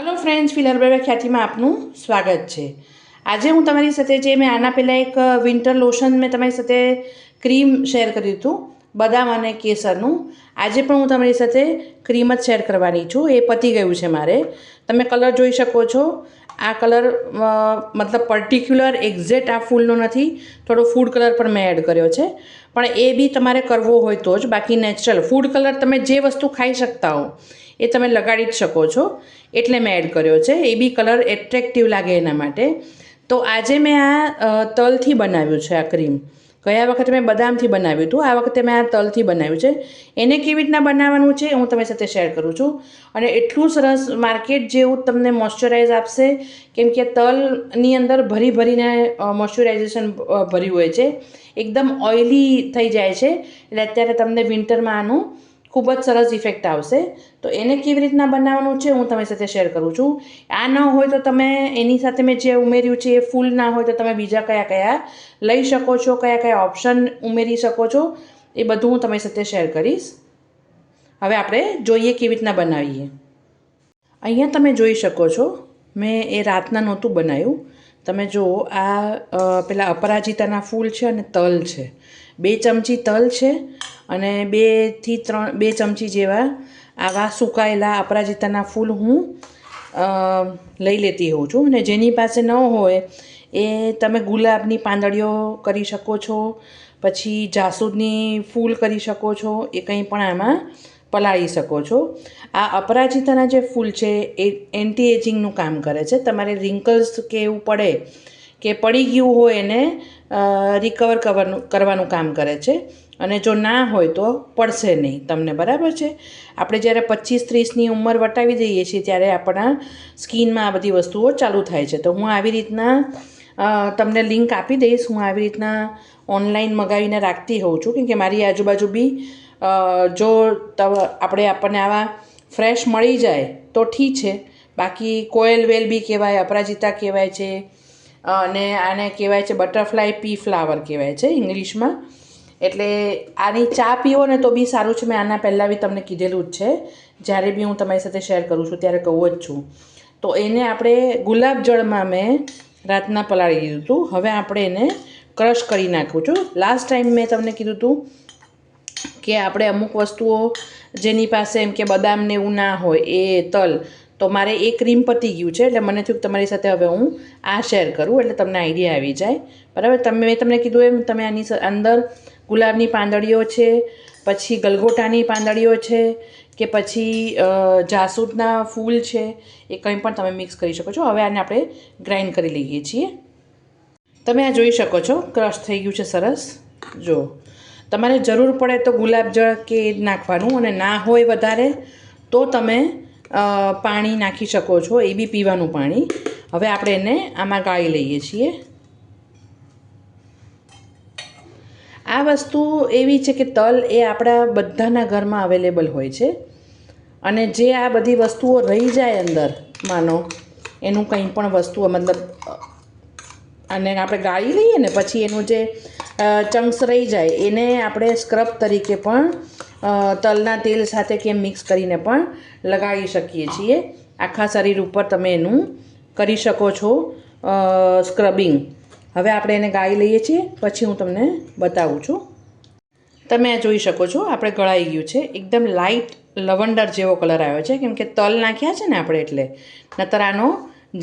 Hello friends ફિલર બેબે ખ્યાતિમાં આપનું સ્વાગત છે. આજે હું તમારી સાથે જે મેં આના પહેલાં એક વિન્ટર લોશન મેં તમારી સાથે ક્રીમ શેર કર્યું હતું બદામ અને કેસરનું. આજે પણ હું તમારી સાથે ક્રીમ જ શેર કરવાની છું. એ પતી ગયું છે મારે. તમે કલર જોઈ શકો છો. આ કલર મતલબ પર્ટિક્યુલર એક્ઝેક્ટ આ ફૂલનો નથી. થોડો ફૂડ કલર પણ મેં એડ કર્યો છે. પણ એ બી તમારે કરવો હોય તો જ. બાકી નેચરલ ફૂડ કલર તમે જે વસ્તુ ખાઈ શકતા હો, એ તમે લગાડી જ શકો છો. એટલે મેં એડ કર્યો છે. એ બી કલર એટ્રેક્ટિવ લાગે એના માટે. તો આજે મેં આ તલથી બનાવ્યું છે આ ક્રીમ ગયા વખતે મેં બદામથી બનાવ્યું હતું. આ વખતે મેં આ તલથી બનાવ્યું છે. એને કેવી રીતના બનાવવાનું છે હું તમારી સાથે શેર કરું છું. અને એટલું સરસ માર્કેટ જેવું તમને મોઇશ્ચરાઇઝ આપશે કેમ કે તલની અંદર ભરી ભરીને મોઇશ્ચરાઇઝેશન ભર્યું હોય છે. એકદમ ઓઇલી થઈ જાય છે. એટલે અત્યારે તમને વિન્ટરમાં આનું ખૂબ જ સરસ ઇફેક્ટ આવશે. તો એને કેવી રીતના બનાવવાનું છે હું તમારી સાથે શેર કરું છું. આ ન હોય તો તમે એની સાથે મેં જે ઉમેર્યું છે એ ફૂલ ના હોય તો તમે બીજા કયા કયા લઈ શકો છો, કયા કયા ઓપ્શન ઉમેરી શકો છો, એ બધું હું તમારી સાથે શેર કરીશ. હવે આપણે જોઈએ કેવી રીતના બનાવીએ. અહીંયા તમે જોઈ શકો છો, મેં એ રાતના નહોતું બનાવ્યું. તમે જુઓ આ પેલા અપરાજિતાના ફૂલ છે અને તલ છે. બે ચમચી તલ છે અને બેથી ત્રણ, બે ચમચી જેવા આવા સુકાયેલા અપરાજિતાના ફૂલ હું લઈ લેતી હોઉં છું. અને જેની પાસે ન હોય એ તમે ગુલાબની પાંદડીઓ કરી શકો છો, પછી જાસૂદની ફૂલ કરી શકો છો, એ કંઈ પણ આમાં પલાળી શકો છો. આ અપરાજિતાના જે ફૂલ છે એ એન્ટી એજિંગનું કામ કરે છે. તમારે રિંકલ્સ કે એવું પડે કે પડી ગયું હોય એને રિકવર કરવાનું કરવાનું કામ કરે છે. અને જો ના હોય તો પડશે નહીં. તમને બરાબર છે? આપણે જ્યારે પચીસ ત્રીસની ઉંમર વટાવી દઈએ છીએ ત્યારે આપણા સ્કિનમાં આ બધી વસ્તુઓ ચાલુ થાય છે. તો હું આવી રીતના તમને લિંક આપી દઈશ. હું આવી રીતના ઓનલાઈન મગાવીને રાખતી હોઉં છું. કેમકે મારી આજુબાજુ બી જો આપણે આપણને આવા ફ્રેશ મળી જાય તો ઠીક છે. બાકી કોયલ વેલ બી કહેવાય, અપરાજિતા કહેવાય છે અને આને કહેવાય છે બટરફ્લાય પી ફ્લાવર કહેવાય છે ઇંગ્લિશમાં. એટલે આની ચા પીવો ને તો બી સારું છે. મેં આના પહેલાં બી તમને કીધેલું જ છે. જ્યારે બી હું તમારી સાથે શેર કરું છું ત્યારે કહું જ છું. તો એને આપણે ગુલાબ જળમાં મેં રાતના પલાળી દીધું હતું. હવે આપણે એને ક્રશ કરી નાખું છું. લાસ્ટ ટાઈમ મેં તમને કીધું હતું કે આપણે અમુક વસ્તુઓ જેની પાસે એમ કે બદામ ને એવું ના હોય, એ, તલ તો મારે એ ક્રીમ પતી ગયું છે, એટલે મને થયું તમારી સાથે હવે હું આ શેર કરું, એટલે તમને આઈડિયા આવી જાય. બરાબર? તમે, મેં તમને કીધું એમ, તમે આની અંદર ગુલાબની પાંદડીઓ છે, પછી ગલગોટાની પાંદડીઓ છે, કે પછી જાસૂદના ફૂલ છે, એ કંઈ પણ તમે મિક્સ કરી શકો છો. હવે આને આપણે ગ્રાઇન્ડ કરી લઈએ છીએ. તમે આ જોઈ શકો છો ક્રશ થઈ ગયું છે, સરસ. જો, તમારે જરૂર પડે તો ગુલાબજળ કે એ નાખવાનું, અને ના હોય વધારે, તો તમે પાણી નાખી શકો છો, એ બી પીવાનું પાણી. હવે આપણે એને આમાં ગાળી લઈએ છીએ. આ વસ્તુ એવી છે કે તલ એ આપણા બધાના ઘરમાં અવેલેબલ હોય છે. અને જે આ બધી વસ્તુઓ રહી જાય અંદર, માનો, એનું કંઈ પણ વસ્તુઓ, મતલબ, અને આપણે ગાળી લઈએ ને પછી એનું જે ચંક્સ રહી જાય, એને આપણે સ્ક્રબ તરીકે પણ તલના તેલ સાથે કે મિક્સ કરીને પણ લગાવી શકીએ છીએ. આખા શરીર ઉપર તમે એનું કરી શકો છો સ્ક્રબિંગ હવે આપણે એને ગાળી લઈએ છીએ, પછી હું તમને બતાવું છું. તમે જોઈ શકો છો, આપણે ગળાઈ ગયું છે. એકદમ લાઇટ લવંડર જેવો કલર આવ્યો છે. કેમ કે તલ નાખ્યા છે ને આપણે એટલે, નતર આનો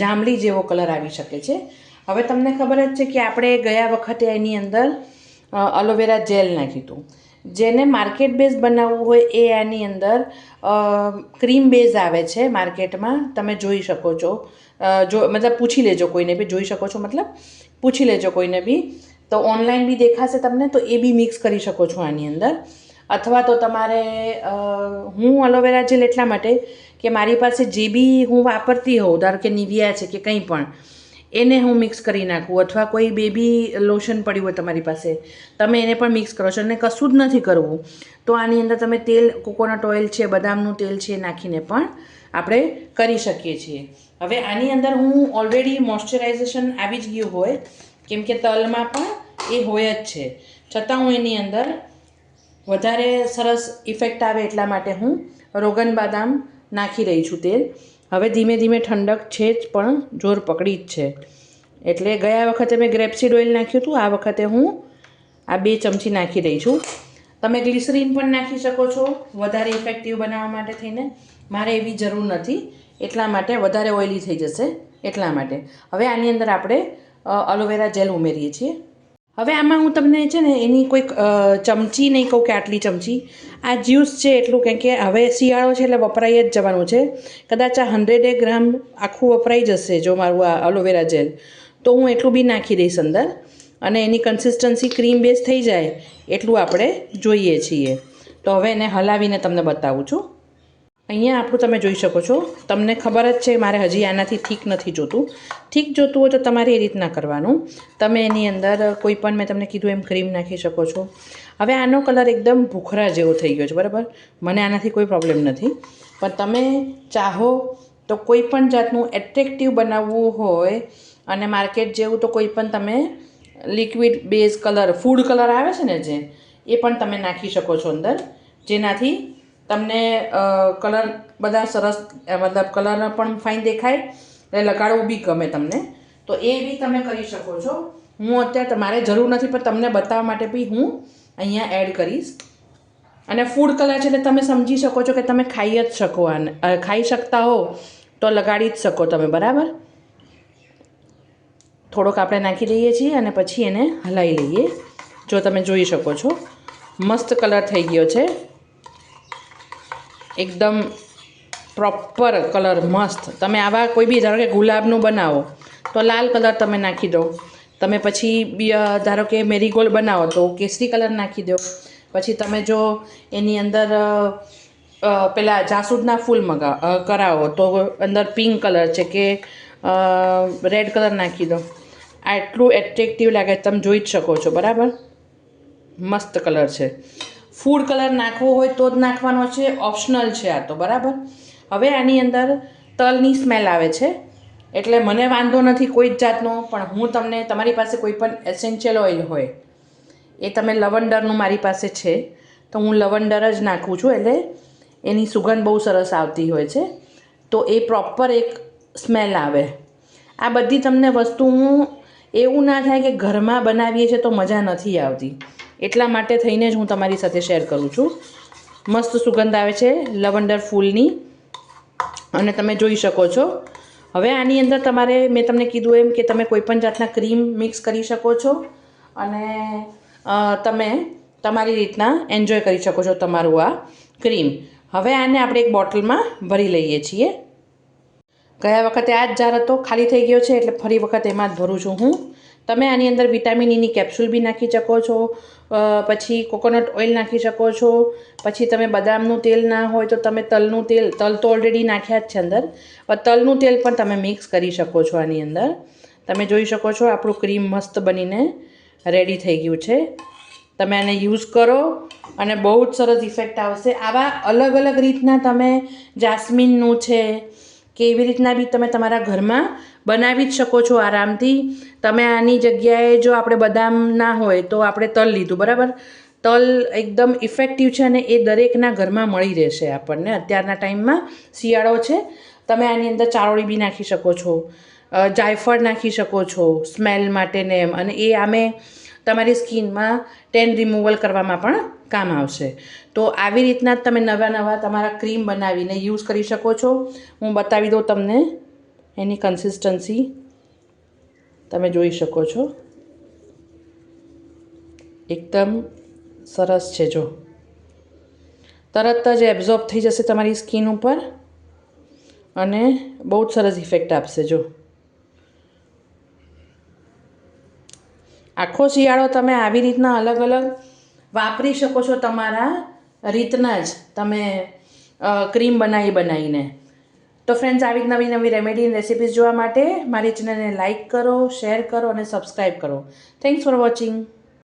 જાંબલી જેવો કલર આવી શકે છે. હવે તમને ખબર જ છે કે આપણે ગયા વખતે એની અંદર અલોવેરા જેલ નાખ્યું હતું. જેને માર્કેટ બેઝ બનાવવું હોય એ આની અંદર ક્રીમ બેઝ આવે છે માર્કેટમાં તમે જોઈ શકો છો. જો, મતલબ પૂછી લેજો કોઈને બી, જોઈ શકો છો મતલબ? પૂછી લેજો કોઈને બી. તો ઓનલાઈન બી દેખાશે તમને, તો એ બી મિક્સ કરી શકો છો આની અંદર. અથવા તો તમારે હું અલોવેરા જેલ એટલા માટે કે મારી પાસે જે બી હું વાપરતી હોઉં, ધારો કે નિવિયા છે કે કંઈ પણ એને હું મિક્સ કરી નાખું અથવા કોઈ બેબી લોશન પડ્યું હોય તમારી પાસે, તમે એને પણ મિક્સ કરો છો અને કશું જ નથી કરવું. તો આની અંદર તમે તેલ કોકોનટ ઓઇલ છે, બદામનું તેલ છે નાખીને પણ આપણે કરી શકીએ છીએ. હવે આની અંદર હું ઓલરેડી મોઇશ્ચરાઇઝેશન આવી જ ગયું હોય, કેમ કે તલમાં પણ એ હોય જ છે. છતાં હું એની અંદર વધારે સરસ ઇફેક્ટ આવે એટલા માટે હું રોગન બાદામ નાખી રહી છું તેલ. હવે ધીમે ધીમે ઠંડક છે જ, પણ જોર પકડી જ છે. એટલે ગયા વખતે મેં ગ્રેપસીડ ઓઇલ નાખ્યું હતું, આ વખતે હું આ બે ચમચી નાખી દઈ છું. તમે ગ્લિસરીન પણ નાખી શકો છો, વધારે ઇફેક્ટિવ બનાવવા માટે થઈને. મારે એવી જરૂર નથી, એટલા માટે વધારે ઓઇલી થઈ જશે, એટલા માટે. હવે આની અંદર આપણે અલોવેરા જેલ ઉમેરીએ છીએ. હવે આમાં હું તમને છે ને એની કોઈક ચમચી નહીં કહું કે આટલી ચમચી. આ જ્યુસ છે એટલું કેમ કે હવે શિયાળો છે એટલે વપરાઈ જ જવાનું છે. કદાચ આ હંડ્રેડે ગ્રામ આખું વપરાઈ જશે જો મારું આ અલોવેરા જેલ. તો હું એટલું બી નાખી દઈશ અંદર. અને એની કન્સિસ્ટન્સી ક્રીમ બેઝ થઈ જાય એટલું આપણે જોઈએ છીએ. તો હવે એને હલાવીને તમને બતાવું છું. અહીંયા આપણું તમે જોઈ શકો છો. તમને ખબર જ છે, મારે હજી આનાથી ઠીક નથી જોતું. ઠીક જોતું હોય તો તમારે એ રીતના કરવાનું. તમે એની અંદર કોઈ પણ મેં તમને કીધું એમ ક્રીમ નાખી શકો છો. હવે આનો કલર એકદમ ભૂખરા જેવો થઈ ગયો છે, બરાબર? મને આનાથી કોઈ પ્રોબ્લેમ નથી. પણ તમે ચાહો તો કોઈ પણ જાતનું એટ્રેક્ટિવ બનાવવું હોય અને માર્કેટ જેવું તો કોઈ પણ તમે liquid base colour food colour આવે છે ને જે, એ પણ તમે નાખી શકો છો અંદર. જેનાથી તમને કલર બધા સરસ મતલબ કલર પણ ફાઇન દેખાય એટલે લગાડવું બી ગમે તમને. તો એ બી તમે કરી શકો છો. હું અત્યારે તમારે જરૂર નથી, પણ તમને બતાવવા માટે બી હું અહીંયા એડ કરીશ. અને ફૂડ કલર છે એટલે તમે સમજી શકો છો કે તમે ખાઈ જ શકો આને ખાઈ શકતા હો તો લગાડી જ શકો તમે, બરાબર? થોડોક આપણે નાખી દઈએ છીએ અને પછી એને હલાવી લઈએ. જો તમે જોઈ શકો છો. મસ્ત કલર થઈ ગયો છે. એકદમ પ્રોપર કલર મસ્ત. તમે આવા કોઈ બી, ધારો કે ગુલાબનું બનાવો, તો લાલ કલર તમે નાખી દો. તમે પછી ધારો કે મેરીગોલ્ડ બનાવો, તો કેસરી કલર નાખી દો. પછી તમે જો એની અંદર પેલા જાસૂદના ફૂલ મગા કરાવો, તો અંદર પિંક કલર છે કે રેડ કલર નાખી દો. આટલું એટ્રેક્ટિવ લાગે તમે જોઈ જ શકો છો, બરાબર? મસ્ત કલર છે. ફૂડ કલર નાખવો હોય તો જ નાખવાનો છે, ઓપ્શનલ છે આ તો, બરાબર? હવે આની અંદર તલની સ્મેલ આવે છે. એટલે મને વાંધો નથી કોઈ જ જાતનો, પણ હું તમને, તમારી પાસે કોઈ પણ એસેન્શિયલ ઓઇલ હોય, એ તમે લવંડરનું મારી પાસે છે, તો હું લવંડર જ નાખું છું, એટલે એની સુગંધ બહુ સરસ આવતી હોય છે. તો એ પ્રોપર એક સ્મેલ આવે. આ બધી તમને વસ્તુ હું એવું ના થાય કે ઘરમાં બનાવીએ છીએ તો મજા નથી આવતી. એટલા માટે થઈને જ હું તમારી સાથે શેર કરું છું. મસ્ત સુગંધ આવે છે, લવંડર ફૂલની. અને તમે જોઈ શકો છો. હવે આની અંદર તમારે, મેં તમને કીધું એમ કે તમે કોઈપણ જાતના ક્રીમ મિક્સ કરી શકો છો. અને તમે તમારી રીતના એન્જોય કરી શકો છો તમારું આ ક્રીમ. હવે આને આપણે એક બોટલમાં ભરી લઈએ છીએ. ગયા વખતે આ જ જાર હતો, ખાલી થઈ ગયો છે એટલે ફરી વખત એમાં જ ભરું છું હું. તમે આની અંદર વિટામિન ઈની કેપ્સ્યુલ બી નાખી શકો છો પછી કોકોનટ ઓઇલ નાખી શકો છો, પછી તમે બદામનું તેલ ના હોય તો તમે તલનું તેલ, તલ તો ઓલરેડી નાખ્યા જ છે અંદર, પણ તલનું તેલ પણ તમે મિક્સ કરી શકો છો આની અંદર. તમે જોઈ શકો છો આપણું ક્રીમ મસ્ત બનીને રેડી થઈ ગયું છે. તમે આને યુઝ કરો અને બહુ જ સરસ ઇફેક્ટ આવશે. આવા અલગ અલગ રીતના તમે જાસ્મિનનું છે, કે એવી રીતના બી તમે તમારા ઘરમાં બનાવી જ શકો છો આરામથી. તમે આની જગ્યાએ જો આપણે બદામ ના હોય તો આપણે તલ લીધું, બરાબર? તલ એકદમ ઇફેક્ટિવ છે અને એ દરેકના ઘરમાં મળી રહેશે આપણને. અત્યારના ટાઈમમાં શિયાળો છે. તમે આની અંદર ચારોળી બી નાખી શકો છો જાયફળ નાખી શકો છો, સ્મેલ માટે ને એમ. અને એ આમે તમારી સ્કિનમાં ટેન રિમૂવલ કરવામાં પણ કામ આવશે. તો આવી રીતના તમે નવા નવા તમારા ક્રીમ બનાવીને યુઝ કરી શકો છો. હું બતાવી દઉં તમને એની કન્સિસ્ટન્સી તમે જોઈ શકો છો. એકદમ સરસ છે જો. તરત જ એબ્ઝોર્બ થઈ જશે તમારી સ્કિન ઉપર અને બહુ જ સરસ ઇફેક્ટ આપશે જો. આખો શિયાળો તમે આવી રીતના અલગ અલગ વાપરી શકો છો તમારા રીતના જ. તમે ક્રીમ બનાવી બનાવીને. તો ફ્રેન્ડ્સ આવી નવી નવી રેમેડી રેસિપીઝ જોવા માટે મારી ચેનલને લાઇક કરો શેર કરો અને સબસ્ક્રાઈબ કરો. Thanks for watching